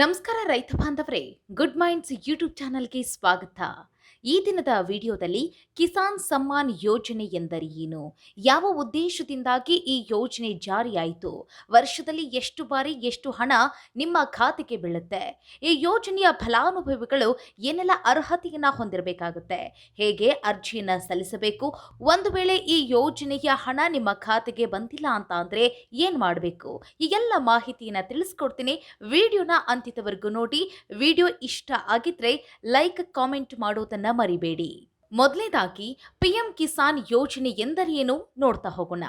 ನಮಸ್ಕಾರ ರೈತ ಬಾಂಧವರೇ. ಗುಡ್ ಮೈಂಡ್ಸ್ ಯೂಟ್ಯೂಬ್ ಚಾನಲ್ಗೆ ಸ್ವಾಗತ. ಈ ದಿನದ ವಿಡಿಯೋದಲ್ಲಿ ಕಿಸಾನ್ ಸಮ್ಮಾನ್ ಯೋಜನೆ ಎಂದರೆ ಏನು? ಯಾವ ಉದ್ದೇಶದಿಂದಾಗಿ ಈ ಯೋಜನೆ ಜಾರಿಯಾಯಿತು? ವರ್ಷದಲ್ಲಿ ಎಷ್ಟು ಬಾರಿ ಎಷ್ಟು ಹಣ ನಿಮ್ಮ ಖಾತೆಗೆ ಬೀಳುತ್ತೆ? ಈ ಯೋಜನೆಯ ಫಲಾನುಭವಿಗಳು ಏನೆಲ್ಲ ಅರ್ಹತೆಯನ್ನ ಹೊಂದಿರಬೇಕಾಗುತ್ತೆ? ಹೇಗೆ ಅರ್ಜಿಯನ್ನು ಸಲ್ಲಿಸಬೇಕು? ಒಂದು ವೇಳೆ ಈ ಯೋಜನೆಯ ಹಣ ನಿಮ್ಮ ಖಾತೆಗೆ ಬಂದಿಲ್ಲ ಅಂತ ಅಂದ್ರೆ ಏನ್ ಮಾಡಬೇಕು? ಈ ಎಲ್ಲ ಮಾಹಿತಿಯನ್ನ ತಿಳಿಸ್ಕೊಡ್ತೀನಿ. ವಿಡಿಯೋನ ಅಂತ್ಯದವರೆಗೂ ನೋಡಿ. ವಿಡಿಯೋ ಇಷ್ಟ ಆಗಿದ್ರೆ ಲೈಕ್, ಕಾಮೆಂಟ್ ಮಾಡೋದನ್ನ ಮರಿಬೇಡಿ. ಮೊದಲನೇದಾಗಿ ಪಿಎಂ ಕಿಸಾನ್ ಯೋಜನೆ ಎಂದರೇನು ನೋಡ್ತಾ ಹೋಗೋಣ.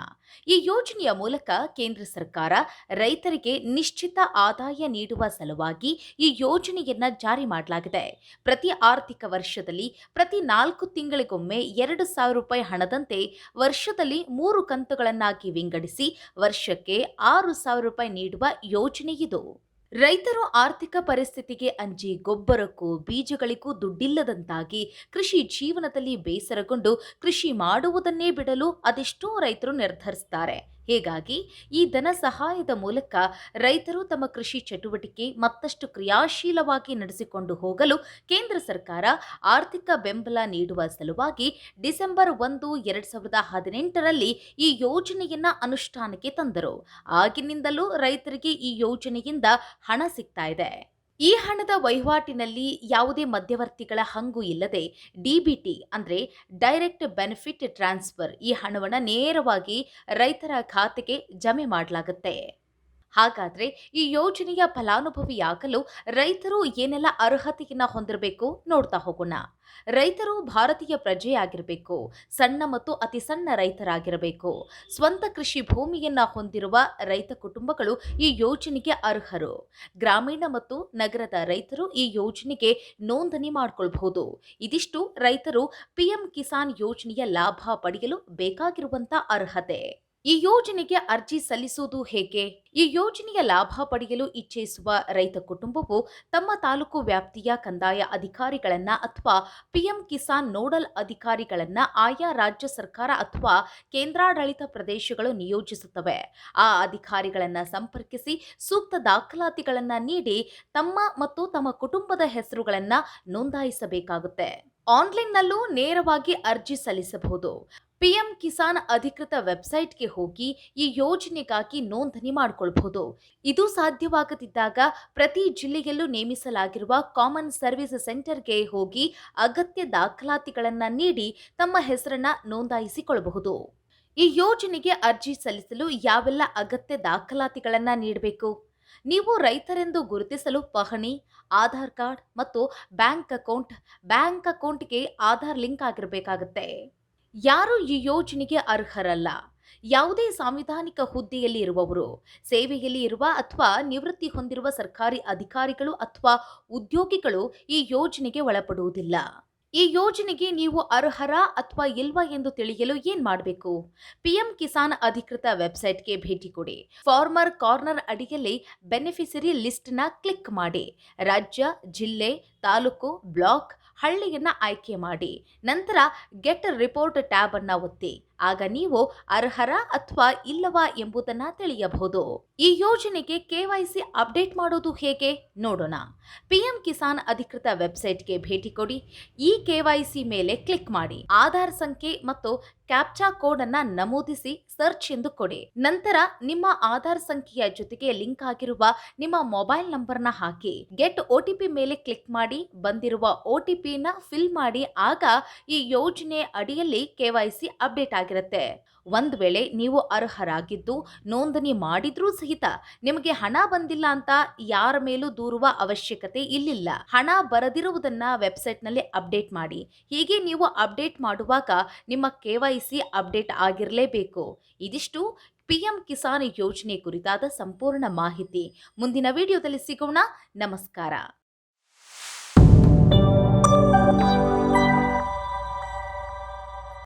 ಈ ಯೋಜನೆಯ ಮೂಲಕ ಕೇಂದ್ರ ಸರ್ಕಾರ ರೈತರಿಗೆ ನಿಶ್ಚಿತ ಆದಾಯ ನೀಡುವ ಸಲುವಾಗಿ ಈ ಯೋಜನೆಯನ್ನ ಜಾರಿ ಮಾಡಲಾಗಿದೆ. ಪ್ರತಿ ಆರ್ಥಿಕ ವರ್ಷದಲ್ಲಿ ಪ್ರತಿ ನಾಲ್ಕು ತಿಂಗಳಿಗೊಮ್ಮೆ ಎರಡು ಸಾವಿರ ರೂಪಾಯಿ ಹಣದಂತೆ ವರ್ಷದಲ್ಲಿ ಮೂರು ಕಂತುಗಳನ್ನಾಗಿ ವಿಂಗಡಿಸಿ ವರ್ಷಕ್ಕೆ ಆರು ಸಾವಿರ ರೂಪಾಯಿ ನೀಡುವ ಯೋಜನೆಯಿದು ರೈತರು ಆರ್ಥಿಕ ಪರಿಸ್ಥಿತಿಗೆ ಅಂಜಿ ಗೊಬ್ಬರಕ್ಕೂ ಬೀಜಗಳಿಗೂ ದುಡ್ಡಿಲ್ಲದಂತಾಗಿ ಕೃಷಿ ಜೀವನದಲ್ಲಿ ಬೇಸರಗೊಂಡು ಕೃಷಿ ಮಾಡುವುದನ್ನೇ ಬಿಡಲು ಅದೆಷ್ಟೋ ರೈತರು ನಿರ್ಧರಿಸುತ್ತಾರೆ ಹೀಗಾಗಿ ಈ ಧನ ಸಹಾಯದ ಮೂಲಕ ರೈತರು ತಮ್ಮ ಕೃಷಿ ಚಟುವಟಿಕೆ ಮತ್ತಷ್ಟು ಕ್ರಿಯಾಶೀಲವಾಗಿ ನಡೆಸಿಕೊಂಡು ಹೋಗಲು ಕೇಂದ್ರ ಸರ್ಕಾರ ಆರ್ಥಿಕ ಬೆಂಬಲ ನೀಡುವ ಸಲುವಾಗಿ ಡಿಸೆಂಬರ್ ಒಂದು, ಎರಡು ಸಾವಿರದ ಹದಿನೆಂಟರಲ್ಲಿ ಈ ಯೋಜನೆಯನ್ನ ಅನುಷ್ಠಾನಕ್ಕೆ ತಂದರು. ಆಗಿನಿಂದಲೂ ರೈತರಿಗೆ ಈ ಯೋಜನೆಯಿಂದ ಹಣ ಸಿಗ್ತಾ ಇದೆ. ಈ ಹಣದ ವಹಿವಾಟಿನಲ್ಲಿ ಯಾವುದೇ ಮಧ್ಯವರ್ತಿಗಳ ಹಂಗು ಇಲ್ಲದೆ ಡಿಬಿಟಿ ಅಂದರೆ ಡೈರೆಕ್ಟ್ ಬೆನಿಫಿಟ್ ಟ್ರಾನ್ಸ್ಫರ್ ಈ ಹಣವನ್ನು ನೇರವಾಗಿ ರೈತರ ಖಾತೆಗೆ ಜಮೆ ಮಾಡಲಾಗುತ್ತೆ. ಹಾಗಾದ್ರೆ ಈ ಯೋಜನೆಯ ಫಲಾನುಭವಿಯಾಗಲು ರೈತರು ಏನೆಲ್ಲ ಅರ್ಹತೆಯನ್ನ ಹೊಂದಿರಬೇಕು ನೋಡ್ತಾ ಹೋಗೋಣ. ರೈತರು ಭಾರತೀಯ ಪ್ರಜೆಯಾಗಿರಬೇಕು, ಸಣ್ಣ ಮತ್ತು ಅತಿ ಸಣ್ಣ ರೈತರಾಗಿರಬೇಕು. ಸ್ವಂತ ಕೃಷಿ ಭೂಮಿಯನ್ನ ಹೊಂದಿರುವ ರೈತ ಕುಟುಂಬಗಳು ಈ ಯೋಜನೆಗೆ ಅರ್ಹರು. ಗ್ರಾಮೀಣ ಮತ್ತು ನಗರದ ರೈತರು ಈ ಯೋಜನೆಗೆ ನೋಂದಣಿ ಮಾಡಿಕೊಳ್ಬಹುದು. ಇದಿಷ್ಟು ರೈತರು ಪಿಎಂ ಕಿಸಾನ್ ಯೋಜನೆಯ ಲಾಭ ಪಡೆಯಲು ಬೇಕಾಗಿರುವಂತ ಅರ್ಹತೆ. ಈ ಯೋಜನೆಗೆ ಅರ್ಜಿ ಸಲ್ಲಿಸುವುದು ಹೇಗೆ? ಈ ಯೋಜನೆಯ ಲಾಭ ಪಡೆಯಲು ಇಚ್ಛಿಸುವ ರೈತ ಕುಟುಂಬವು ತಮ್ಮ ತಾಲೂಕು ವ್ಯಾಪ್ತಿಯ ಕಂದಾಯ ಅಧಿಕಾರಿಗಳನ್ನ ಅಥವಾ ಪಿಎಂ ಕಿಸಾನ್ ನೋಡಲ್ ಅಧಿಕಾರಿಗಳನ್ನ ಆಯಾ ರಾಜ್ಯ ಸರ್ಕಾರ ಅಥವಾ ಕೇಂದ್ರಾಡಳಿತ ಪ್ರದೇಶಗಳು ನಿಯೋಜಿಸುತ್ತವೆ. ಆ ಅಧಿಕಾರಿಗಳನ್ನ ಸಂಪರ್ಕಿಸಿ ಸೂಕ್ತ ದಾಖಲಾತಿಗಳನ್ನ ನೀಡಿ ತಮ್ಮ ಮತ್ತು ತಮ್ಮ ಕುಟುಂಬದ ಹೆಸರುಗಳನ್ನ ನೋಂದಾಯಿಸಬೇಕಾಗುತ್ತೆ. ಆನ್ಲೈನ್ನಲ್ಲೂ ನೇರವಾಗಿ ಅರ್ಜಿ ಸಲ್ಲಿಸಬಹುದು. ಪಿಎಂ ಕಿಸಾನ್ ಅಧಿಕೃತ ವೆಬ್ಸೈಟ್ಗೆ ಹೋಗಿ ಈ ಯೋಜನೆಗಾಗಿ ನೋಂದಣಿ ಮಾಡಿಕೊಳ್ಬಹುದು. ಇದು ಸಾಧ್ಯವಾಗದಿದ್ದಾಗ ಪ್ರತಿ ಜಿಲ್ಲೆಯಲ್ಲೂ ನೇಮಿಸಲಾಗಿರುವ ಕಾಮನ್ ಸರ್ವಿಸ್ ಸೆಂಟರ್ಗೆ ಹೋಗಿ ಅಗತ್ಯ ದಾಖಲಾತಿಗಳನ್ನು ನೀಡಿ ತಮ್ಮ ಹೆಸರನ್ನ ನೋಂದಾಯಿಸಿಕೊಳ್ಳಬಹುದು. ಈ ಯೋಜನೆಗೆ ಅರ್ಜಿ ಸಲ್ಲಿಸಲು ಯಾವೆಲ್ಲ ಅಗತ್ಯ ದಾಖಲಾತಿಗಳನ್ನು ನೀಡಬೇಕು? ನೀವು ರೈತರೆಂದು ಗುರುತಿಸಲು ಪಹಣಿ, ಆಧಾರ್ ಕಾರ್ಡ್ ಮತ್ತು ಬ್ಯಾಂಕ್ ಅಕೌಂಟ್, ಬ್ಯಾಂಕ್ ಅಕೌಂಟ್ಗೆ ಆಧಾರ್ ಲಿಂಕ್ ಆಗಿರಬೇಕಾಗುತ್ತೆ. ಯಾರು ಈ ಯೋಜನೆಗೆ ಅರ್ಹರಲ್ಲ? ಯಾವುದೇ ಸಾಂವಿಧಾನಿಕ ಹುದ್ದೆಯಲ್ಲಿ ಇರುವವರು, ಸೇವೆಯಲ್ಲಿ ಇರುವ ಅಥವಾ ನಿವೃತ್ತಿ ಹೊಂದಿರುವ ಸರ್ಕಾರಿ ಅಧಿಕಾರಿಗಳು ಅಥವಾ ಉದ್ಯೋಗಿಗಳು ಈ ಯೋಜನೆಗೆ ಒಳಪಡುವುದಿಲ್ಲ. ಈ ಯೋಜನೆಗೆ ನೀವು ಅರ್ಹರ ಅಥವಾ ಇಲ್ವಾ ಎಂದು ತಿಳಿಯಲು ಏನ್ ಮಾಡಬೇಕು? ಪಿಎಂ ಕಿಸಾನ್ ಅಧಿಕೃತ ವೆಬ್ಸೈಟ್ಗೆ ಭೇಟಿ ಕೊಡಿ. ಫಾರ್ಮರ್ ಕಾರ್ನರ್ ಅಡಿಯಲ್ಲಿ ಬೆನಿಫಿಷರಿ ಲಿಸ್ಟ್ನ ಕ್ಲಿಕ್ ಮಾಡಿ. ರಾಜ್ಯ, ಜಿಲ್ಲೆ, ತಾಲೂಕು, ಬ್ಲಾಕ್ ಹಳ್ಳಿಯನ್ನ ಆಯ್ಕೆ ಮಾಡಿ. ನಂತರ ಗೆಟ್ ರಿಪೋರ್ಟ್ ಟ್ಯಾಬನ್ನು ಒತ್ತಿ. ಆಗ ನೀವು ಅರ್ಹರ ಅಥವಾ ಇಲ್ಲವಾ ಎಂಬುದನ್ನ ತಿಳಿಯಬಹುದು. ಈ ಯೋಜನೆಗೆ ಕೆವೈಸಿ ಅಪ್ಡೇಟ್ ಮಾಡೋದು ಹೇಗೆ ನೋಡೋಣ. ಪಿಎಂ ಕಿಸಾನ್ ಅಧಿಕೃತ ವೆಬ್ಸೈಟ್ಗೆ ಭೇಟಿ ಕೊಡಿ. ಈ ಕೆವೈಸಿ ಮೇಲೆ ಕ್ಲಿಕ್ ಮಾಡಿ. ಆಧಾರ್ ಸಂಖ್ಯೆ ಮತ್ತು ಕ್ಯಾಪ್ಚಾ ಕೋಡ್ ಅನ್ನ ನಮೂದಿಸಿ ಸರ್ಚ್ ಎಂದು ಕೊಡಿ. ನಂತರ ನಿಮ್ಮ ಆಧಾರ್ ಸಂಖ್ಯೆಯ ಜೊತೆಗೆ ಲಿಂಕ್ ಆಗಿರುವ ನಿಮ್ಮ ಮೊಬೈಲ್ ನಂಬರ್ನ ಹಾಕಿ. ಗೆಟ್ ಒಟಿಪಿ ಮೇಲೆ ಕ್ಲಿಕ್ ಮಾಡಿ. ಬಂದಿರುವ ಒಟಿಪಿನ ಫಿಲ್ ಮಾಡಿ. ಆಗ ಈ ಯೋಜನೆ ಅಡಿಯಲ್ಲಿ ಕೆವೈಸಿ ಅಪ್ಡೇಟ್ ಆಗಿರುತ್ತೆ ಒಂದು ವೇಳೆ ನೀವು ಅರ್ಹರಾಗಿದ್ದು, ನೋಂದಣಿ ಮಾಡಿದ್ರೂ ಸಹಿತ ನಿಮಗೆ ಹಣ ಬಂದಿಲ್ಲ ಅಂತ ಯಾರ ಮೇಲೂ ದೂರುವ ಅವಶ್ಯಕತೆ ಇಲ್ಲಿಲ್ಲ. ಹಣ ಬರದಿರುವುದನ್ನ ವೆಬ್ಸೈಟ್ನಲ್ಲಿ ಅಪ್ಡೇಟ್ ಮಾಡಿ. ಹೀಗೆ ನೀವು ಅಪ್ಡೇಟ್ ಮಾಡುವಾಗ ನಿಮ್ಮ ಕೆವೈಸಿ ಅಪ್ಡೇಟ್ ಆಗಿರಲೇಬೇಕು. ಇದಿಷ್ಟು ಪಿಎಂ ಕಿಸಾನ್ ಯೋಜನೆ ಕುರಿತಾದ ಸಂಪೂರ್ಣ ಮಾಹಿತಿ. ಮುಂದಿನ ವಿಡಿಯೋದಲ್ಲಿ ಸಿಗೋಣ. ನಮಸ್ಕಾರ.